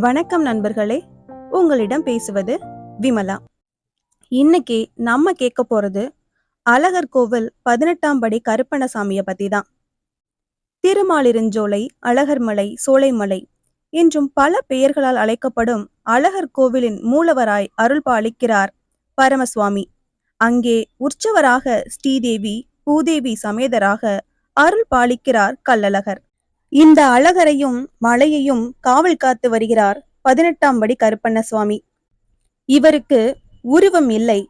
வணக்கம் நண்பர்களே. உங்களிடம் பேசுவது விமலா. இன்னைக்கு நம்ம கேட்க போறது அழகர் கோவில் பதினெட்டாம் படி கருப்பணசாமிய பத்தி தான் திருமாலிருஞ்சோலை அழகர்மலை சோலைமலை என்றும் பல பெயர்களால் அழைக்கப்படும் அழகர் கோவிலின் மூலவராய் அருள் பாலிக்கிறார் பரமசுவாமி. அங்கே உற்சவராக ஸ்ரீதேவி பூதேவி சமேதராக அருள் பாலிக்கிறார் கல்லழகர் இந்த அழகரையும் மலையையும் காவல் காத்து வருகிறார் பதினெட்டாம் படி கருப்பண்ண சுவாமி இவருக்கு உருவம் இல்லை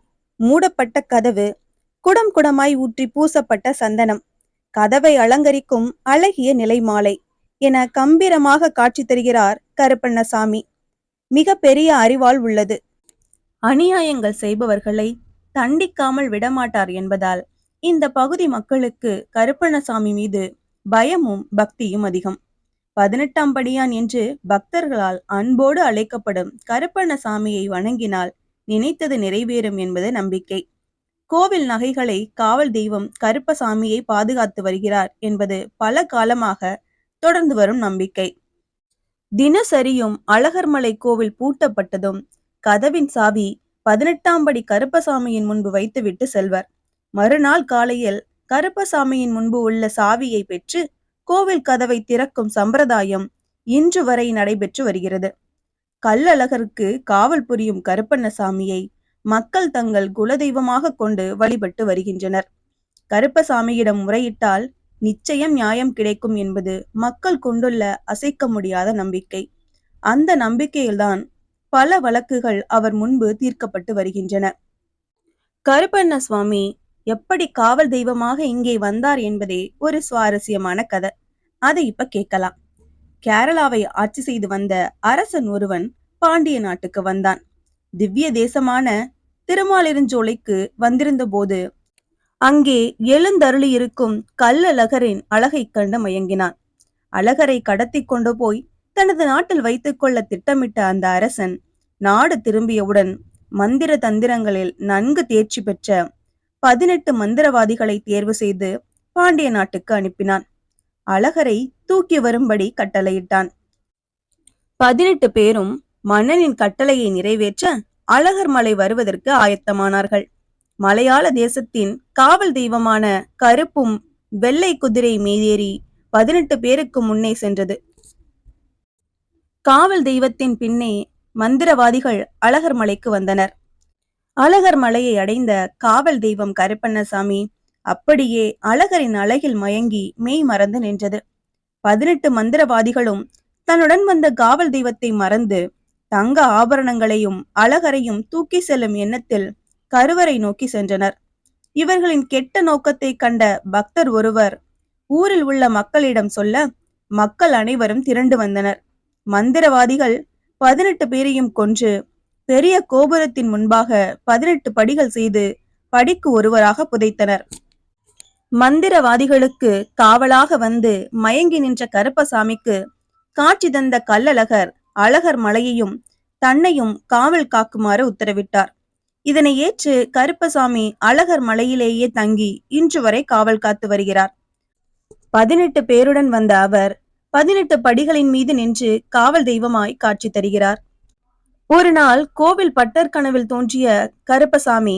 மூடப்பட்ட கதவு குடம் குடமாய் ஊற்றி பூசப்பட்ட சந்தனம். கதவை அலங்கரிக்கும் அழகிய நிலை மாலை என கம்பீரமாக காட்சி தருகிறார் கருப்பண்ணசாமி. மிக பெரிய அறிவால் உள்ளது. அநியாயங்கள் செய்பவர்களை தண்டிக்காமல் விடமாட்டார் என்பதால் இந்த பகுதி மக்களுக்கு கருப்பண்ணசாமி மீது பயமும் பக்தியும் அதிகம். பதினெட்டாம் படியான் என்று பக்தர்களால் அன்போடு அழைக்கப்படும் கருப்பண்ணசாமியை வணங்கினால் நினைத்தது நிறைவேறும் என்பது நம்பிக்கை. கோவில் நகைகளை காவல் தெய்வம் கருப்பசாமியை பாதுகாத்து வருகிறார் என்பது பல காலமாக தொடர்ந்து வரும் நம்பிக்கை. தினசரியும் அழகர்மலை கோவில் பூட்டப்பட்டதும் கதவின் சாவி பதினெட்டாம் படி கருப்பசாமியின் முன்பு வைத்துவிட்டு செல்வர். மறுநாள் காலையில் கருப்பசாமியின் முன்பு உள்ள சாவியை பெற்று கோவில் கதவை திறக்கும் சம்பிரதாயம் இன்று வரை நடைபெற்று வருகிறது. கல்லழகருக்கு காவல் புரியும் கருப்பண்ணசாமியை மக்கள் தங்கள் குலதெய்வமாக கொண்டு வழிபட்டு வருகின்றனர். கருப்பசாமியிடம் முறையிட்டால் நிச்சயம் நியாயம் கிடைக்கும் என்பது மக்கள் கொண்டுள்ள அசைக்க முடியாத நம்பிக்கை. அந்த நம்பிக்கையில்தான் பல வழக்குகள் அவர் முன்பு தீர்க்கப்பட்டு வருகின்றன. கருப்பண்ண சுவாமி எப்படி காவல் தெய்வமாக இங்கே வந்தார் என்பதே ஒரு சுவாரஸ்யமான கதை. அதை இப்ப கேட்கலாம். கேரளாவை ஆட்சி செய்து வந்த அரசன் ஒருவன் பாண்டிய நாட்டுக்கு வந்தான். திவ்ய தேசமான திருமாலிருஞ்சோலைக்கு வந்திருந்த போது அங்கே எழுந்தருளி இருக்கும் கல்லழகரின் அழகை கண்டு மயங்கினான். அழகரை கடத்தி கொண்டு போய் தனது நாட்டில் வைத்துக் கொள்ள திட்டமிட்ட அந்த அரசன் நாடு திரும்பியவுடன் மந்திர தந்திரங்களில் நன்கு தேர்ச்சி பெற்ற பதினெட்டு மந்திரவாதிகளை தேர்வு செய்து பாண்டிய நாட்டுக்கு அனுப்பினான். அழகரை தூக்கி வரும்படி கட்டளையிட்டான். பதினெட்டு பேரும் மன்னனின் கட்டளையை நிறைவேற்ற அழகர் மலை வருவதற்கு ஆயத்தமானார்கள். மலையாள தேசத்தின் காவல் தெய்வமான கருப்பும் வெள்ளை குதிரை மீதேறி பதினெட்டு பேருக்கு முன்னே சென்றது. காவல் தெய்வத்தின் பின்னே மந்திரவாதிகள் அழகர் மலைக்கு வந்தனர். அழகர் மலையை அடைந்த காவல் தெய்வம் கருப்பண்ணசாமி அப்படியே அழகரின் அழகில் மயங்கி மெய் மறந்து நின்றது. பதினெட்டு மந்திரவாதிகளும் தன்னுடன் வந்த காவல் தெய்வத்தை மறந்து தங்க ஆபரணங்களையும் அழகரையும் தூக்கி செல்லும் எண்ணத்தில் கருவறை நோக்கி சென்றனர். இவர்களின் கெட்ட நோக்கத்தை கண்ட பக்தர் ஒருவர் ஊரில் உள்ள மக்களிடம் சொல்ல மக்கள் அனைவரும் திரண்டு வந்தனர். மந்திரவாதிகள் பதினெட்டு பேரையும் கொன்று பெரிய கோபுரத்தின் முன்பாக பதினெட்டு படிகள் செய்து படிக்கு ஒருவராக புதைத்தனர். மந்திரவாதிகளுக்கு காவலாக வந்து மயங்கி நின்ற கருப்பசாமிக்கு காட்சி தந்த கல்லழகர் அழகர் மலையையும் தன்னையும் காவல் காக்குமாறு உத்தரவிட்டார். இதனை ஏற்று கருப்பசாமி அழகர் மலையிலேயே தங்கி இன்று வரை காவல் காத்து வருகிறார். பதினெட்டு பேருடன் வந்த அவர் பதினெட்டு படிகளின் மீது நின்று காவல் தெய்வமாய் காட்சி தருகிறார். ஒரு நாள் கோவில் பட்டர் கனவில் தோன்றிய கருப்பசாமி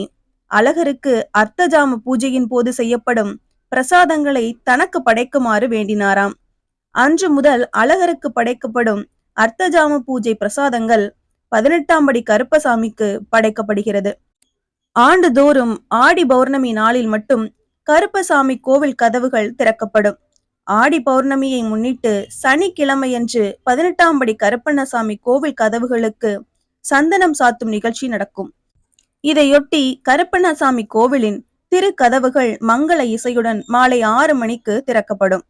அழகருக்கு அர்த்தஜாம பூஜையின் போது செய்யப்படும் பிரசாதங்களை தனக்கு படைக்குமாறு வேண்டினாராம். அன்று முதல் அழகருக்கு படைக்கப்படும் அர்த்தஜாம பூஜை பிரசாதங்கள் பதினெட்டாம் படி கருப்பசாமிக்கு படைக்கப்படுகிறது. ஆண்டுதோறும் ஆடி பௌர்ணமி நாளில் மட்டும் கருப்பசாமி கோவில் கதவுகள் திறக்கப்படும். ஆடி பௌர்ணமியை முன்னிட்டு சனிக்கிழமையன்று பதினெட்டாம் படி கருப்பண்ணசாமி கோவில் கதவுகளுக்கு சந்தனம் சாத்தும் நிகழ்ச்சி நடக்கும். இதையொட்டி கருப்பண்ணசாமி கோவிலின் திருக்கதவுகள் மங்கள இசையுடன் மாலை ஆறு மணிக்கு திறக்கப்படும்.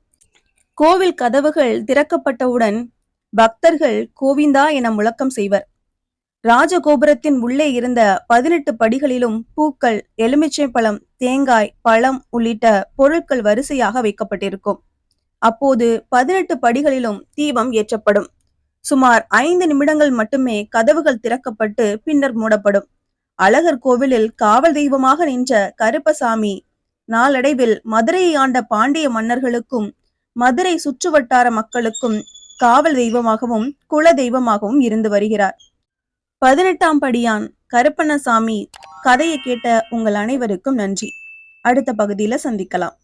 கோவில் கதவுகள் திறக்கப்பட்டவுடன் பக்தர்கள் கோவிந்தா என முழக்கம் செய்வர். ராஜகோபுரத்தின் உள்ளே இருந்த பதினெட்டு படிகளிலும் பூக்கள் எலுமிச்சை பழம் தேங்காய் பழம் உள்ளிட்ட பொருட்கள் வரிசையாக வைக்கப்பட்டிருக்கும். அப்போது பதினெட்டு படிகளிலும் தீபம் ஏற்றப்படும். சுமார் ஐந்து நிமிடங்கள் மட்டுமே கதவுகள் திறக்கப்பட்டு பின்னர் மூடப்படும். அழகர் கோவிலில் காவல் தெய்வமாக நின்ற கருப்பசாமி நாளடைவில் மதுரையை ஆண்ட பாண்டிய மன்னர்களுக்கும் மதுரை சுற்றுவட்டார மக்களுக்கும் காவல் தெய்வமாகவும் குல தெய்வமாகவும் இருந்து வருகிறார். பதினெட்டாம் படியான் கருப்பண்ணசாமி கதையை கேட்ட உங்கள் அனைவருக்கும் நன்றி. அடுத்த பகுதியில சந்திக்கலாம்.